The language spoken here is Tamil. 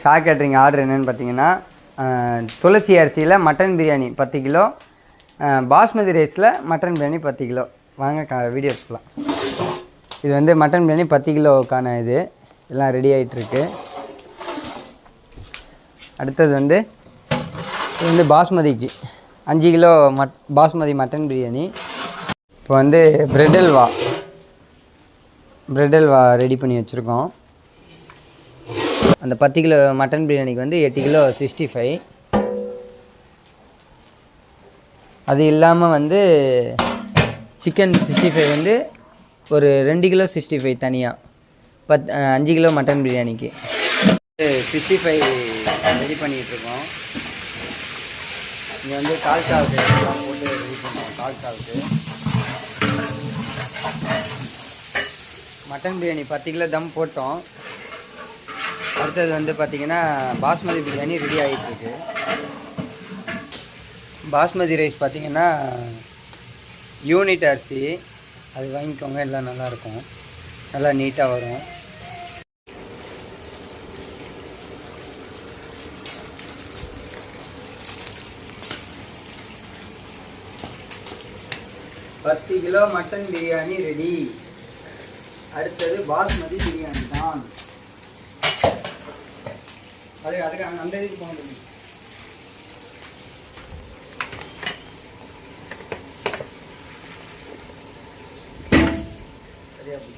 ஷா கேட்ரிங் ஆர்டர் என்னென்னு பார்த்தீங்கன்னா துளசி அரிசியில் மட்டன் பிரியாணி பத்து கிலோ பாஸ்மதி ரைஸில் மட்டன் பிரியாணி பத்து கிலோ. வாங்க கா வீடியோ எடுத்துக்கலாம். இது வந்து மட்டன் பிரியாணி பத்து கிலோக்கான இது. எல்லாம் ரெடி ஆகிட்டுருக்கு அடுத்தது வந்து இது வந்து பாஸ்மதிக்கு. அஞ்சு கிலோ மட் பாஸ்மதி மட்டன் பிரியாணி இப்போ வந்து bread halwa. Bread halwa ready பண்ணி வச்சுருக்கோம். அந்த பத்து கிலோ மட்டன் பிரியாணிக்கு வந்து எட்டு கிலோ சிக்ஸ்டி ஃபைவ். அது இல்லாமல் வந்து சிக்கன் சிக்ஸ்டி ஃபைவ் வந்து ஒரு ரெண்டு கிலோ சிக்ஸ்டி ஃபைவ் தனியாக பத் அஞ்சு கிலோ மட்டன் பிரியாணிக்கு. சிக்ஸ்டி ஃபைவ் ரெடி பண்ணிகிட்ருக்கோம் இங்கே வந்து கால் சாவுக்கு எல்லாம் போட்டு ரெடி பண்ணுவோம் கால் சாவுக்கு மட்டன் பிரியாணி பத்து கிலோ தம் போட்டோம். அடுத்தது வந்து பார்த்தீங்கன்னா பாஸ்மதி பிரியாணி ரெடி ஆகிட்டுருக்கு பாஸ்மதி ரைஸ் பார்த்தீங்கன்னா யூனிட் அரிசி அது வாங்கிக்கோங்க எல்லாம் நல்லாயிருக்கும். நல்லா நீட்டாக வரும். பத்து கிலோ மட்டன் பிரியாணி ரெடி. அடுத்தது பாஸ்மதி பிரியாணி தான். ಅದೇ ಅದಕ್ಕೆ ಅಂದೇ ತಗೊಂಡಿದ್ದೀನಿ ಸರಿಯಾಗಿ